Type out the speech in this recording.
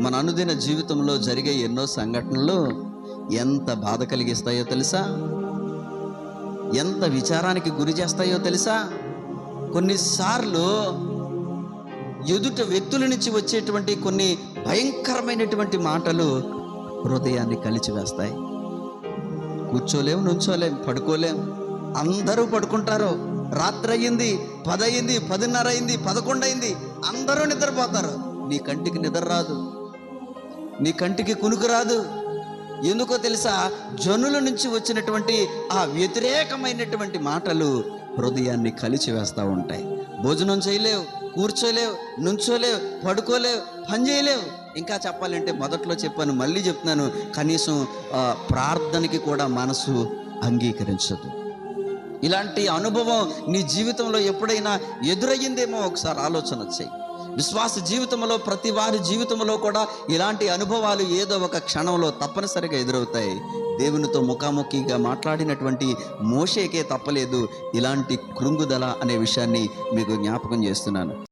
మన అనుదిన జీవితంలో జరిగే ఎన్నో సంఘటనలు ఎంత బాధ కలిగిస్తాయో తెలుసా? ఎంత విచారానికి గురి చేస్తాయో తెలుసా? కొన్నిసార్లు ఎదుట వ్యక్తుల నుంచి వచ్చేటువంటి కొన్ని భయంకరమైనటువంటి మాటలు హృదయాన్ని కలిచివేస్తాయి. కూర్చోలేం నుంచోలేం పడుకోలేం. అందరూ పడుకుంటారు. రాత్రి అయ్యింది పది అయింది పదిన్నర అయింది పదకొండు అయింది అందరూ నిద్రపోతారు. నీ కంటికి నిద్ర రాదు. నీ కంటికి కునుకు రాదు. ఎందుకో తెలుసా? జనుల నుంచి వచ్చినటువంటి ఆ వ్యతిరేకమైనటువంటి మాటలు హృదయాన్ని కలిచి వేస్తూ ఉంటాయి. భోజనం చేయలేవు కూర్చోలేవు నుంచోలేవు పడుకోలేవు పని చేయలేవు. ఇంకా చెప్పాలంటే మొదట్లో చెప్పాను మళ్ళీ చెప్తున్నాను. కనీసం ప్రార్థనకి కూడా మనసు అంగీకరించదు. ఇలాంటి అనుభవం నీ జీవితంలో ఎప్పుడైనా ఎదురయ్యిందేమో ఒకసారి ఆలోచన చేయి విశ్వాస జీవితంలో ప్రతి వారి జీవితంలో కూడా ఇలాంటి అనుభవాలు ఏదో ఒక క్షణంలో తప్పనిసరిగా ఎదురవుతాయి. దేవునితో ముఖాముఖిగా మాట్లాడినటువంటి మోషేకే తప్పలేదు. ఇలాంటి కృంగుదల అనే విషయాన్ని మీకు జ్ఞాపకం చేస్తున్నాను.